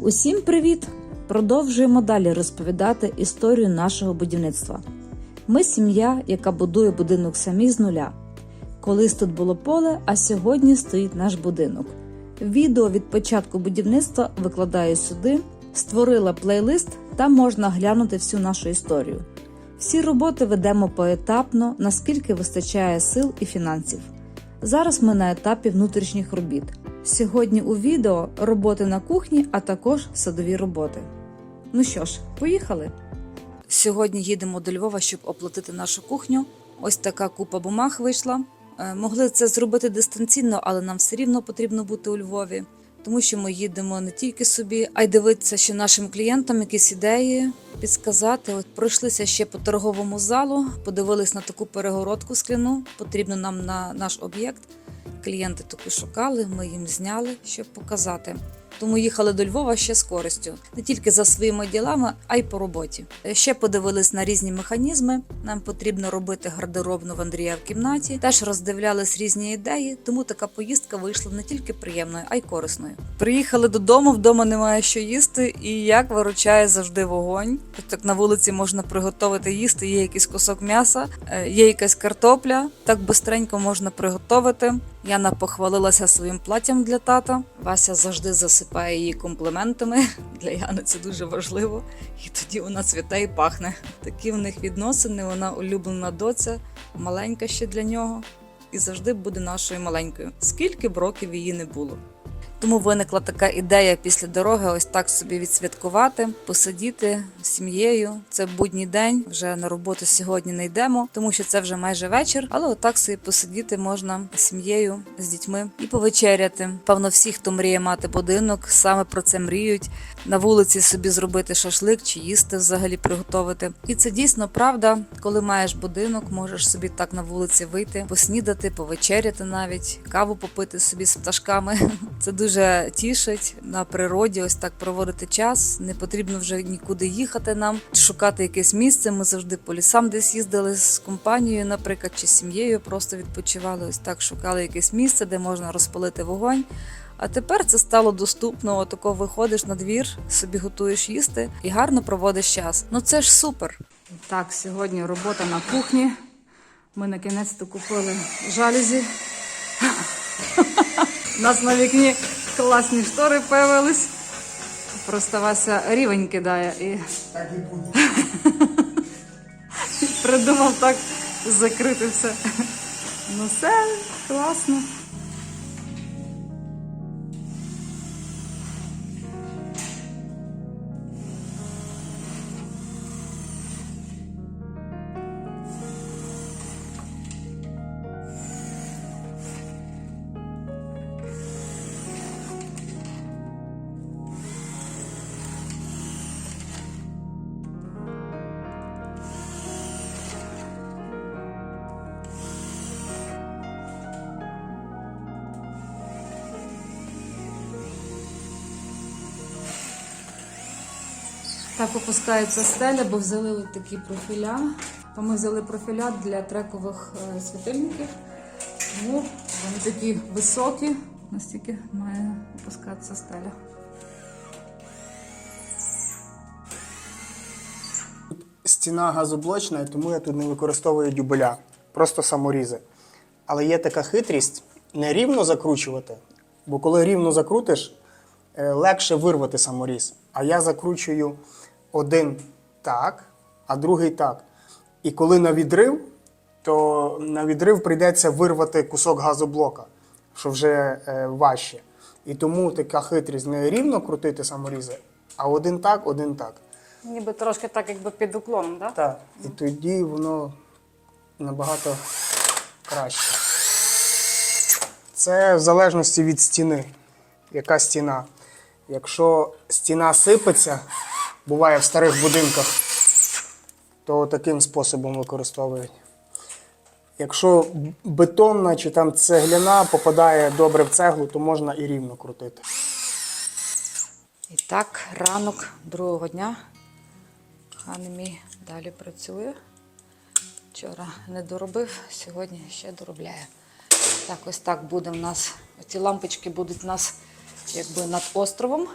Усім привіт! Продовжуємо далі розповідати історію нашого будівництва. Ми сім'я, яка будує будинок самі з нуля. Колись тут було поле, а сьогодні стоїть наш будинок. Відео від початку будівництва викладаю сюди, створила плейлист, там можна глянути всю нашу історію. Всі роботи ведемо поетапно, наскільки вистачає сил і фінансів. Зараз ми на етапі внутрішніх робіт. Сьогодні у відео роботи на кухні, а також садові роботи. Ну що ж, поїхали. Сьогодні їдемо до Львова, щоб оплатити нашу кухню. Ось така купа бумаг вийшла. Е, Могли це зробити дистанційно, але нам все рівно потрібно бути у Львові, тому що ми їдемо не тільки собі, а й дивитися ще нашим клієнтам якісь ідеї, підсказати. От пройшлися ще по торговому залу, подивились на таку перегородку скляну. Потрібно нам на наш об'єкт. Клієнти таку шукали, ми їм зняли, щоб показати. Тому їхали до Львова ще з користю, не тільки за своїми ділами, а й по роботі. Ще подивились на різні механізми. Нам потрібно робити гардеробну в Андрія в кімнаті. Теж роздивлялись різні ідеї, тому така поїздка вийшла не тільки приємною, а й корисною. Приїхали додому, вдома немає що їсти, і як виручає завжди вогонь. Так на вулиці можна приготувати їсти. Є якийсь кусок м'яса, е, є якась картопля. Так бистренько можна приготувати. Яна похвалилася своїм платтям для тата. Вася завжди засипає її компліментами. Для Яни це дуже важливо. І тоді вона цвіте і пахне. Такі в них відносини. Вона улюблена доця, маленька ще для нього, і завжди буде нашою маленькою. Скільки б років її не було. Тому виникла така ідея після дороги ось так собі відсвяткувати, посидіти з сім'єю. Це будній день. Вже на роботу сьогодні не йдемо, тому що це вже майже вечір. Але отак собі посидіти можна з сім'єю, з дітьми і повечеряти. Певно, всі, хто мріє мати будинок, саме про це мріють. На вулиці собі зробити шашлик чи їсти взагалі приготувати. І це дійсно правда. Коли маєш будинок, можеш собі так на вулиці вийти, поснідати, повечеряти навіть, каву попити собі з пташками. Це дуже тішить на природі. Ось так проводити час. Не потрібно вже нікуди їхати нам, шукати якесь місце. Ми завжди по лісам десь їздили з компанією, наприклад, чи з сім'єю просто відпочивали. Ось так шукали якесь місце, де можна розпалити вогонь. А тепер це стало доступно. Отако виходиш на двір, собі готуєш їсти і гарно проводиш час. Ну це ж супер. Так, сьогодні робота на кухні. Ми на кінець то купили жалюзі. У нас на вікні класні штори появились. Просто Вася рівень кидає і Так і буде. придумав так закрити все. Ну все класно. Так опускається стеля, бо взяли такі профіля. То ми взяли профіля для трекових е, світильників. Тому вони такі високі, настільки має опускатися стеля. Тут Стіна газоблочна, тому я тут не використовую дюбеля, просто саморізи. Але є така хитрість не рівно закручувати, бо коли рівно закрутиш, е, легше вирвати саморіз. А я закручую один так, а другий так. І коли на відрив, то на відрив прийдеться вирвати кусок газоблока, що вже е, важче. І тому така хитрість не рівно крутити саморізи, а один так, один так. Ніби трошки так, якби під уклоном, так? Так, і тоді воно набагато краще. Це в залежності від стіни. Яка стіна? Якщо стіна сипеться, буває в старих будинках, то таким способом використовують. Якщо бетонна чи там цегляна попадає добре в цеглу, то можна і рівно крутити. І так, ранок другого дня. Хане мій далі працює. Вчора не доробив, сьогодні ще доробляє. Так, ось так буде в нас. Ці лампочки будуть у нас якби над островом.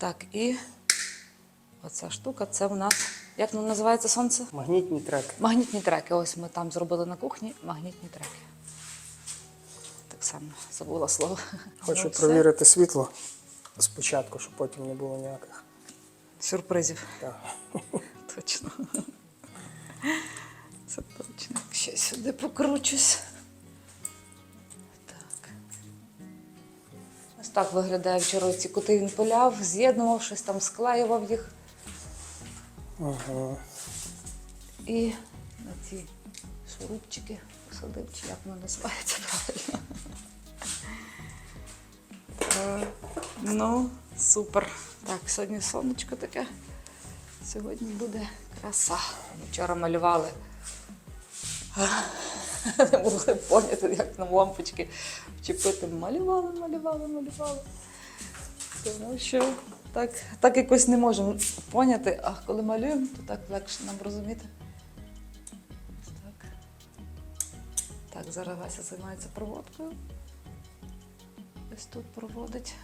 Так, і оця штука, це в нас, як воно називається сонце? Магнітні треки. Магнітні треки. Ось ми там зробили на кухні магнітні треки. Так само забула слово. Хочу Ну, все. провірити світло спочатку, щоб потім не було ніяких. Сюрпризів. Так. Точно. Це точно. Ще сюди покручусь. Так виглядає вчора ці кути він пиляв, з'єднував, щось там склеював їх. Ага. І на ці шурупчики посадив, чи як воно називається правильно. Так, ну, супер. Так, сьогодні сонечко таке. Сьогодні буде краса. Вчора малювали. Не могли поняти, як нам лампочки вчепити. Малювали, малювали, малювали. Тому що так, так якось не можемо поняти, а коли малюємо, то так легше нам розуміти. Так. так, зараз Вася займається проводкою. Ось тут проводить.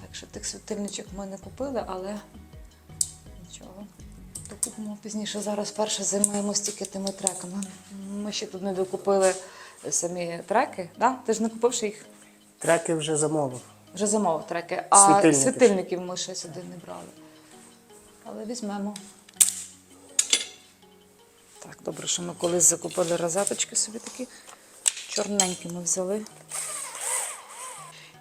Так що тих світильничок ми не купили, але нічого. Докупимо пізніше. Зараз перше займаємось тільки тими треками. Ми ще тут не докупили самі треки. Да? Ти ж не купив ще їх? Треки вже замовив. Вже замовив треки, а Світильники. світильників ми ще сюди не брали. Але візьмемо. Так, добре, що ми колись закупили розеточки собі такі. Чорненькі ми взяли.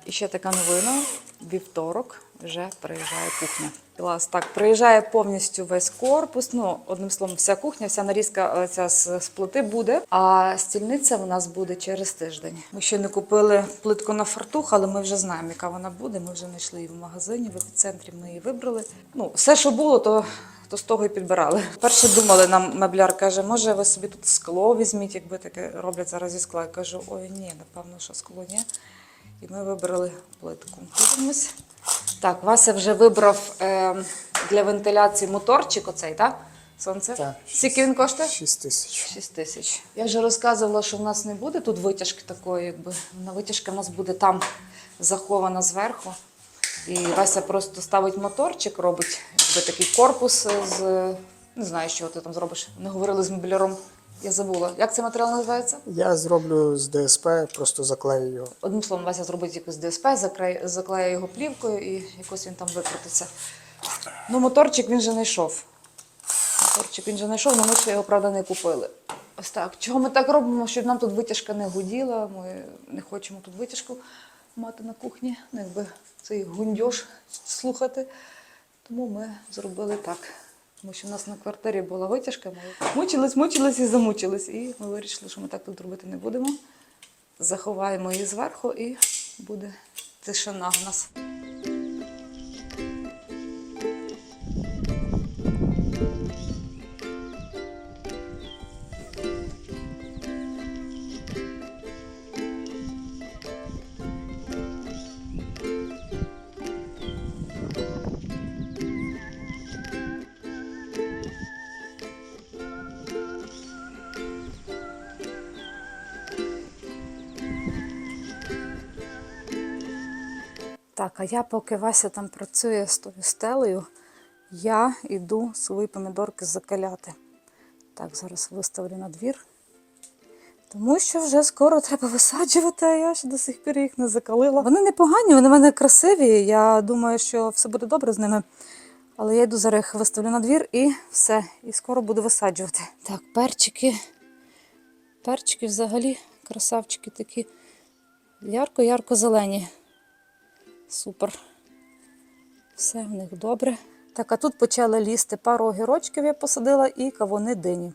І ще така новина: вівторок вже приїжджає кухня. Клас, так, приїжджає повністю весь корпус. Ну, одним словом, вся кухня, вся нарізка е, ця з плити буде. А стільниця в нас буде через тиждень. Ми ще не купили плитку на фартух, але ми вже знаємо, яка вона буде. Ми вже знайшли її в магазині, в епіцентрі ми її вибрали. Ну, все, що було, то. То з того і підбирали. Перше думали, нам мебляр каже, може ви собі тут скло візьміть, якби таке роблять зараз зі скла. Я кажу, ой, ні, напевно, що скло ні. І ми вибрали плитку. Дивимось. Так, Вася вже вибрав е, для вентиляції моторчик оцей, так? Сонце? Так. Скільки він коштує? 6 тисяч. 6 тисяч. Я вже розказувала, що в нас не буде тут витяжки такої, якби на витяжка в нас буде там захована зверху. І Вася просто ставить моторчик, робить якби такий корпус з. Не знаю, що ти там зробиш. Не говорили з мебляром. Я забула. Як цей матеріал називається? Я зроблю з ДСП, просто заклею його. Одним словом, Вася зробить якусь ДСП, заклеє його плівкою і якось він там викрутиться. Ну, моторчик він же знайшов. Моторчик він же знайшов, але ми ще його, правда, не купили. Ось так. Чого ми так робимо, щоб нам тут витяжка не гуділа? Ми не хочемо тут витяжку мати на кухні, ну, якби цей гундьош слухати. Тому ми зробили так. Тому що в нас на квартирі була витяжка, ми мучились, мучились і замучились. І ми вирішили, що ми так тут робити не будемо. Заховаємо її зверху і буде тишина в нас. Так, а я поки Вася там працює з тою стелею, я йду свої помідорки закаляти. Так, зараз виставлю на двір. Тому що вже скоро треба висаджувати, а я ще до сих пір їх не закалила. Вони непогані, вони в мене красиві. Я думаю, що все буде добре з ними. Але я йду зараз їх виставлю на двір і все. І скоро буду висаджувати. Так, перчики. Перчики взагалі красавчики такі. Ярко-ярко зелені. Супер. Все в них добре. Так, а тут почали лізти пару огірочків я посадила і кавуни дині.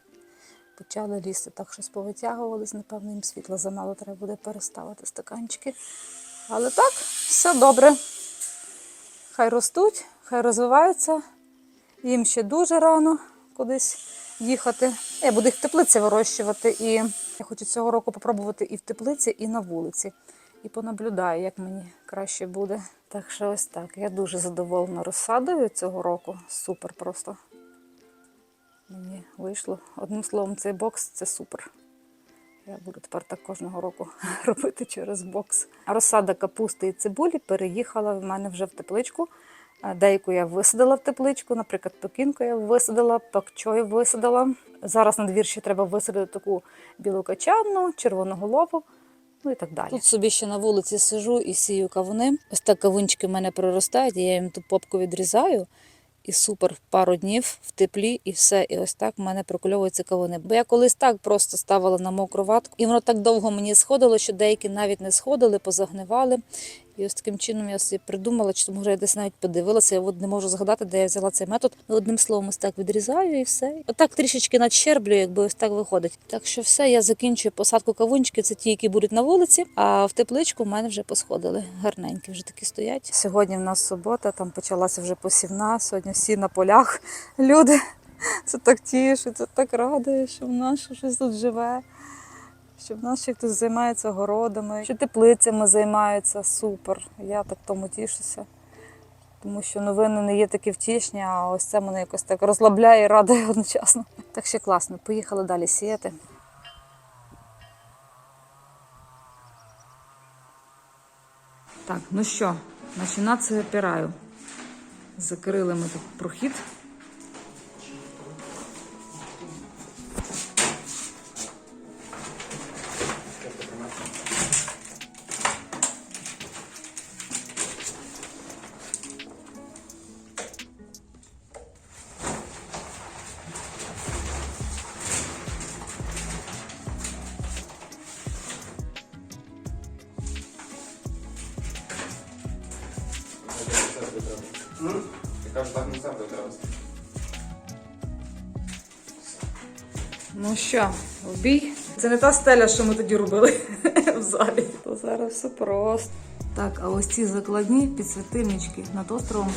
Почали лізти, так щось повитягувались, напевно, їм світла замало, треба буде переставити стаканчики. Але так, все добре. Хай ростуть, хай розвиваються. Їм ще дуже рано кудись їхати. Я буду їх в теплиці вирощувати. І я хочу цього року попробувати і в теплиці, і на вулиці. І понаблюдаю, як мені краще буде. Так що ось так. Я дуже задоволена розсадою цього року. Супер просто. Мені вийшло. Одним словом, цей бокс це супер. Я буду тепер так кожного року робити через бокс. Розсада капусти і цибулі переїхала в мене вже в тепличку. Е, Деяку я висадила в тепличку, наприклад, пекінку я висадила, пакчою висадила. Зараз на двір ще треба висадити таку білу качанну, червоноголову, ну і так далі. Тут собі ще на вулиці сижу і сію кавуни. Ось так кавунчики в мене проростають, і я їм ту попку відрізаю. І супер пару днів в теплі, і все. І ось так в мене прокульовуються кавуни. Бо я колись так просто ставила на мокру ватку, і воно так довго мені сходило, що деякі навіть не сходили, позагнивали. І ось таким чином я собі придумала, чи може я десь навіть подивилася. Я от не можу згадати, де я взяла цей метод. Ну, одним словом, ось так відрізаю і все. Отак трішечки надщерблю, якби ось так виходить. Так що все, я закінчую посадку кавунчиків. Це ті, які будуть на вулиці. А в тепличку в мене вже посходили. Гарненькі вже такі стоять. Сьогодні в нас субота, там почалася вже посівна. Сьогодні всі на полях. Люди. Це так тішить, це так радує, що в нас щось тут живе. Що ще хтось займається городами, що теплицями займаються. Супер. Я так тому тішуся. Тому що новини не є такі втішні, а ось це мене якось так розслабляє і радує одночасно. Так ще класно. Поїхали далі сіяти. Так, ну що, починати опираю. Закрили ми тут прохід. Ну що, в бій? Це не та стеля, що ми тоді робили в залі. То зараз все просто. Так, а ось ці закладні підсвітильнички над островом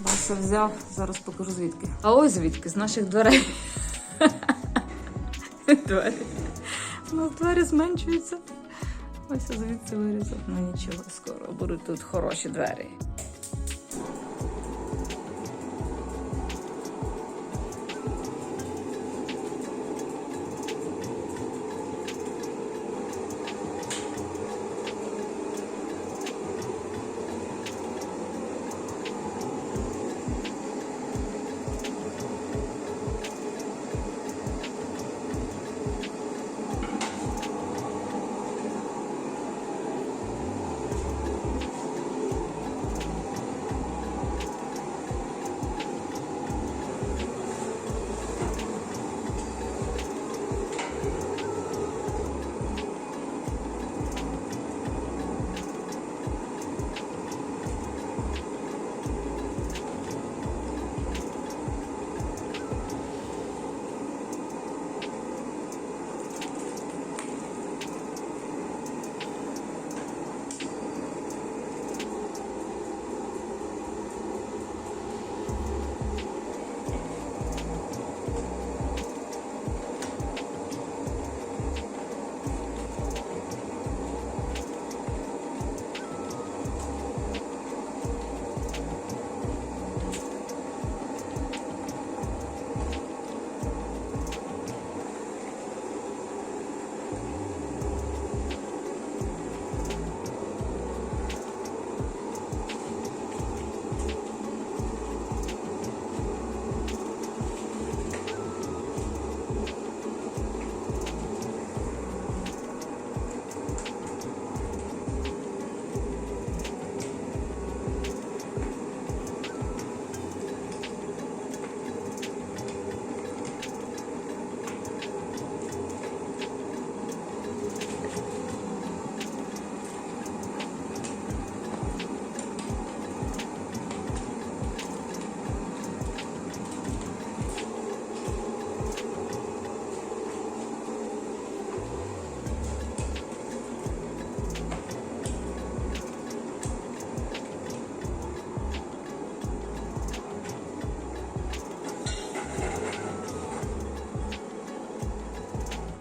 Вася взяв. Зараз покажу звідки. А ось звідки, з наших дверей. Двері. У нас двері зменшуються. Ось звідси вирізав. Ну нічого, скоро будуть тут хороші двері.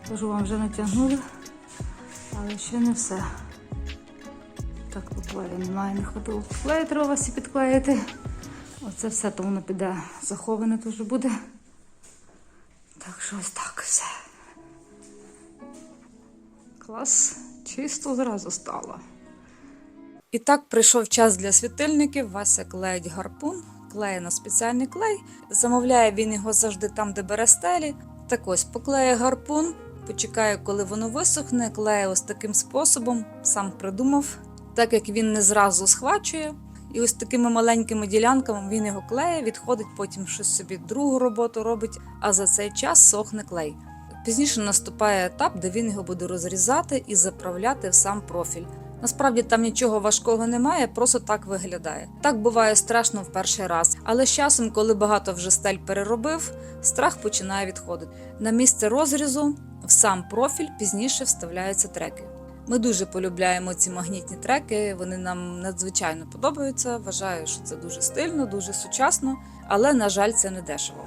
Кажу, вам вже натягнули, але ще не все. Так, буквально немає, не ходив. Клей треба всі підклеїти. Оце все, то воно піде заховане теж буде. Так що ось так все. Клас, чисто зразу стало. І так прийшов час для світильників. Вася клеїть гарпун, клеє на спеціальний клей. Замовляє він його завжди там, де бере стелі. Так ось поклеє гарпун, почекає, коли воно висохне, клеє ось таким способом, сам придумав. Так як він не зразу схвачує, і ось такими маленькими ділянками він його клеє, відходить, потім щось собі другу роботу робить, а за цей час сохне клей. Пізніше наступає етап, де він його буде розрізати і заправляти в сам профіль. Насправді там нічого важкого немає, просто так виглядає. Так буває страшно в перший раз, але з часом, коли багато вже стель переробив, страх починає відходити. На місце розрізу в сам профіль пізніше вставляються треки. Ми дуже полюбляємо ці магнітні треки, вони нам надзвичайно подобаються. Вважаю, що це дуже стильно, дуже сучасно, але на жаль, це не дешево.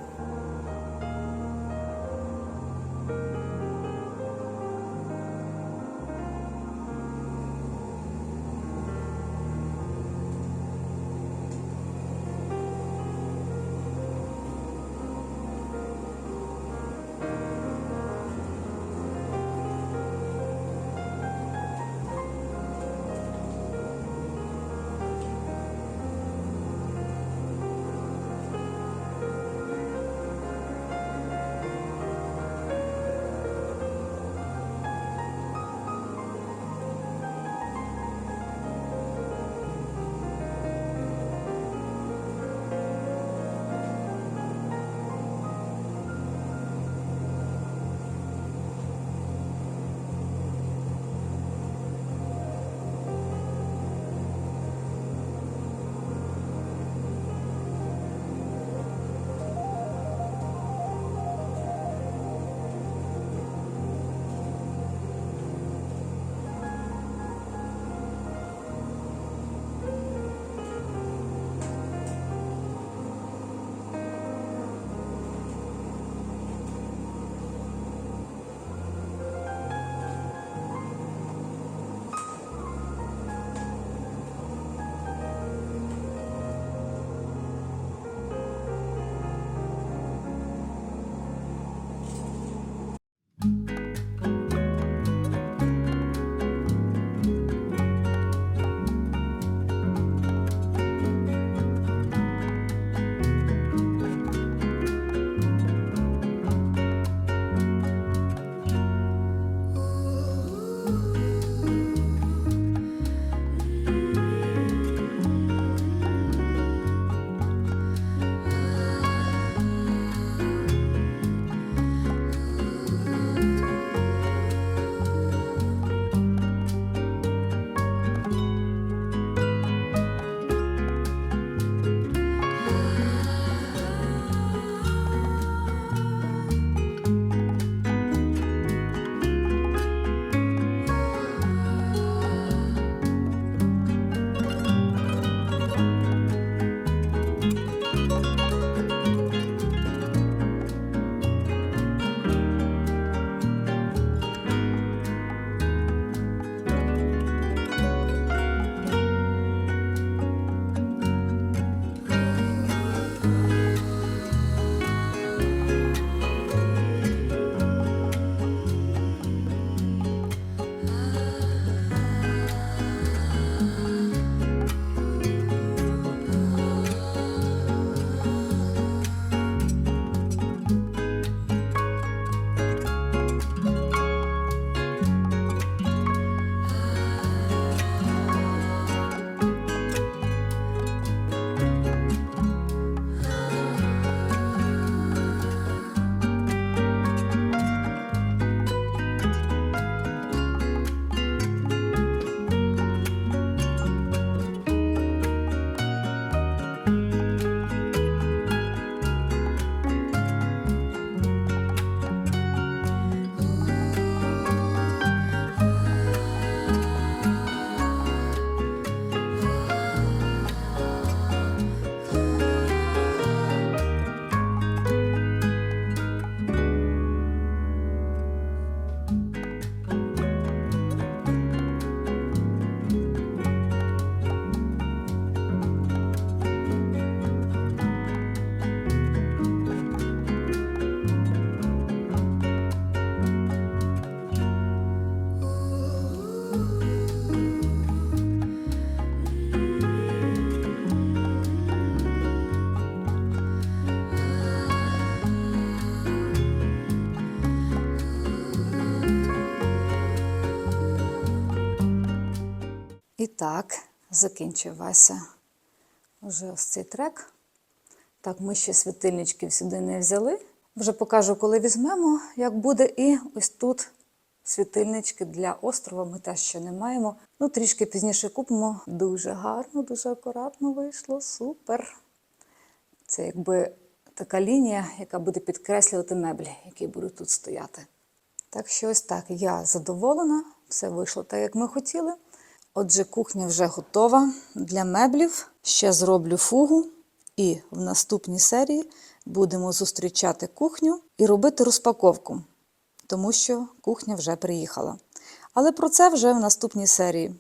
Так, закінчив Вася вже ось цей трек. Так, ми ще світильничків сюди не взяли. Вже покажу, коли візьмемо, як буде. І ось тут світильнички для острова ми теж ще не маємо. Ну, трішки пізніше купимо. Дуже гарно, дуже акуратно вийшло. Супер. Це якби така лінія, яка буде підкреслювати меблі, які будуть тут стояти. Так що ось так, я задоволена, все вийшло так, як ми хотіли. Отже, кухня вже готова для меблів. Ще зроблю фугу, і в наступній серії будемо зустрічати кухню і робити розпаковку, тому що кухня вже приїхала. Але про це вже в наступній серії.